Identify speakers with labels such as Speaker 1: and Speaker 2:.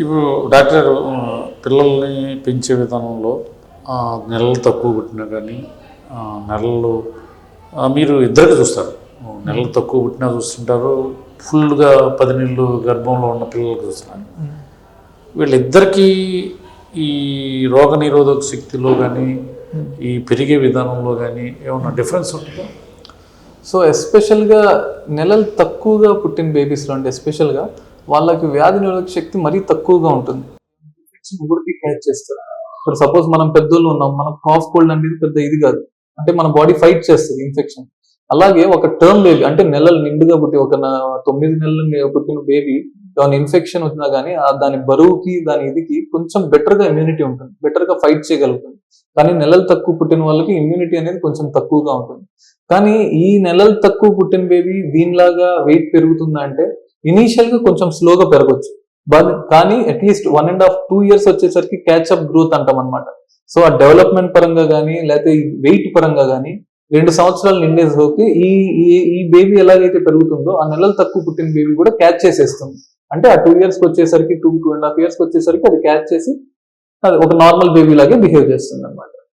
Speaker 1: ఇప్పుడు డాక్టర్ పిల్లల్ని పెంచే విధానంలో నెలలు తక్కువ పుట్టినా కానీ నెలలు మీరు ఇద్దరికి చూస్తారు. నెలలు తక్కువ పుట్టినా చూస్తుంటారు ఫుల్గా పది నెలలు గర్భంలో ఉన్న పిల్లలకు చూస్తున్నారు వీళ్ళిద్దరికీ ఈ రోగ నిరోధక శక్తిలో కానీ ఈ పెరిగే విధానంలో కానీ ఏమన్నా డిఫరెన్స్ ఉంటుందా?
Speaker 2: సో ఎస్పెషల్గా నెలలు తక్కువగా పుట్టిన బేబీస్లో అంటే ఎస్పెషల్గా వాళ్ళకి వ్యాధి నిరోధక శక్తి మరీ తక్కువగా ఉంటుంది. క్యాచ్ చేస్తారు? ఇప్పుడు సపోజ్ మనం పెద్దోళ్ళు ఉన్నాం మనం కాఫ్ కోల్డ్ అనేది పెద్ద ఇది కాదు. అంటే మన బాడీ ఫైట్ చేస్తుంది ఇన్ఫెక్షన్ అలాగే ఒక టర్మ్ బేబీ అంటే నెలలు నిండుగా పుట్టి ఒక తొమ్మిది నెలలు పుట్టిన బేబీ ఏమైనా ఇన్ఫెక్షన్ వచ్చినా కానీ ఆ దాని బరువుకి దాని ఇదికి కొంచెం బెటర్గా ఇమ్యూనిటీ ఉంటుంది. బెటర్గా ఫైట్ చేయగలుగుతుంది. కానీ నెలలు తక్కువ పుట్టిన వాళ్ళకి ఇమ్యూనిటీ అనేది కొంచెం తక్కువగా ఉంటుంది. కానీ ఈ నెలలు తక్కువ పుట్టిన బేబీ దీనిలాగా వెయిట్ పెరుగుతుందా అంటే ఇనీషియల్గా కొంచెం స్లోగా పెరగచ్చు. బట్ కానీ at least one and half two years వచ్చేసరికి క్యాచ్అప్ గ్రోత్ అంటాం అనమాట సో ఆ డెవలప్మెంట్ పరంగా కానీ లేకపోతే వెయిట్ పరంగా కానీ రెండు సంవత్సరాలు నిండేసరికి ఈ ఈ- ఈ బేబీ ఎలాగైతే పెరుగుతుందో ఆ నెలలు తక్కువ పుట్టిన బేబీ కూడా క్యాచ్ చేసేస్తుంది. అంటే ఆ టూ ఇయర్స్కి వచ్చేసరికి టూ టూ అండ్ హాఫ్ ఇయర్స్కి వచ్చేసరికి అది క్యాచ్ చేసి అది ఒక నార్మల్ బేబీ లాగే బిహేవ్ చేస్తుంది అనమాట